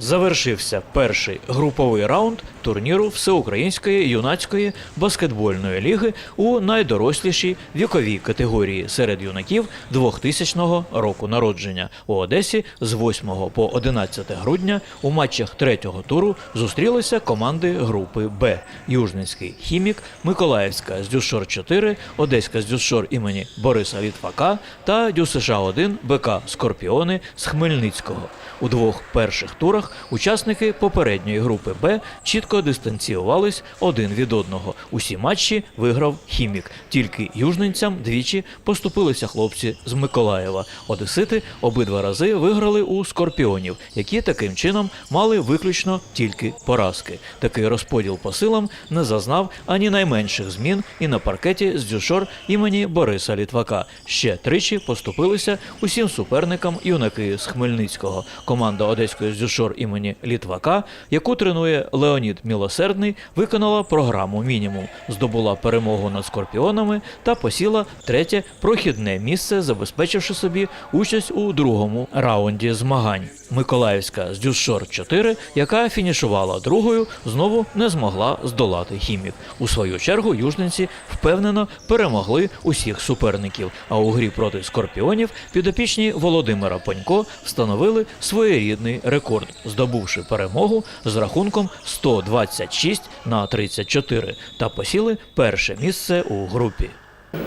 Завершився перший груповий раунд турніру Всеукраїнської юнацької баскетбольної ліги у найдорослішій віковій категорії серед юнаків 2000 року народження у Одесі з 8 по 11 грудня у матчах третього туру зустрілися команди групи Б: Южницький хімік, Миколаївська з Дюшор 4, Одеська з Дюшор імені Бориса Літвака та ДЮСШ 1 БК Скорпіони з Хмельницького. У двох перших турах учасники попередньої групи Б чітко дистанціювались один від одного. Усі матчі виграв хімік. Тільки южненцям двічі поступилися хлопці з Миколаєва. Одесити обидва рази виграли у скорпіонів, які таким чином мали виключно тільки поразки. Такий розподіл по силам не зазнав ані найменших змін і на паркеті з дюшор імені Бориса Літвака. Ще тричі поступилися усім суперникам юнаки з Хмельницького. Команда одеської дюшор імені Літвака, яку тренує Леонід Мілосердний, виконала програму мінімум, здобула перемогу над скорпіонами та посіла третє прохідне місце, забезпечивши собі участь у другому раунді змагань. Миколаївська з Дюшор 4, яка фінішувала другою, знову не змогла здолати хімік. У свою чергу южниці впевнено перемогли усіх суперників. А у грі проти скорпіонів підопічні Володимира Панько встановили своєрідний рекорд, здобувши перемогу з рахунком 126 на 34 та посіли перше місце у групі.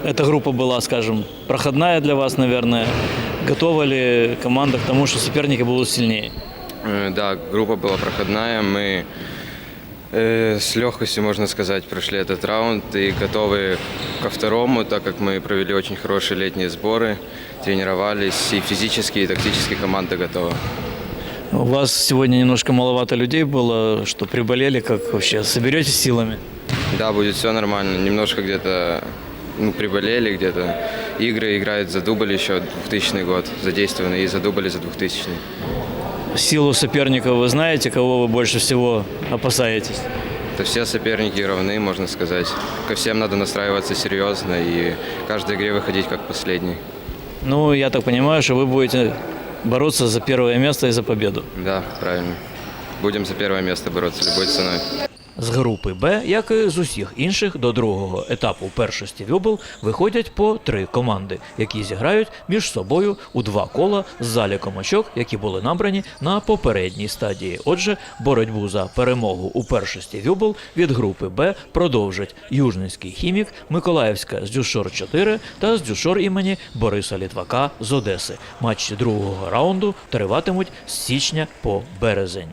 Эта группа была, скажем, проходная для вас, наверное. Готова ли команда к тому, что соперники будут сильнее? Э, Да, группа была проходная. Мы э, с легкостью, можно сказать, прошли этот раунд и готовы ко второму, так как мы провели очень хорошие летние сборы, тренировались и физически, и тактически команда готова. У вас сегодня немножко маловато людей было, что приболели, как вообще, соберетесь силами? Да, будет все нормально. Немножко где-то ну, приболели, где-то игры играют за дубль еще 2000 год, задействованы и за дубль, и за 2000. Силу соперников вы знаете, кого вы больше всего опасаетесь? Это все соперники равны, можно сказать. Ко всем надо настраиваться серьезно и в каждой игре выходить как последний. Ну, я так понимаю, что вы будете бороться за первое место и за победу. Да, правильно. Будем за первое место бороться любой ценой. З групи Б, як і з усіх інших, до другого етапу першості Вюбл виходять по три команди, які зіграють між собою у два кола з заліком очок, які були набрані на попередній стадії. Отже, боротьбу за перемогу у першості Вюбл від групи Б продовжать Южницький хімік, Миколаївська з Дюшор 4 та з Дюшор імені Бориса Літвака з Одеси. Матчі другого раунду триватимуть з січня по березень.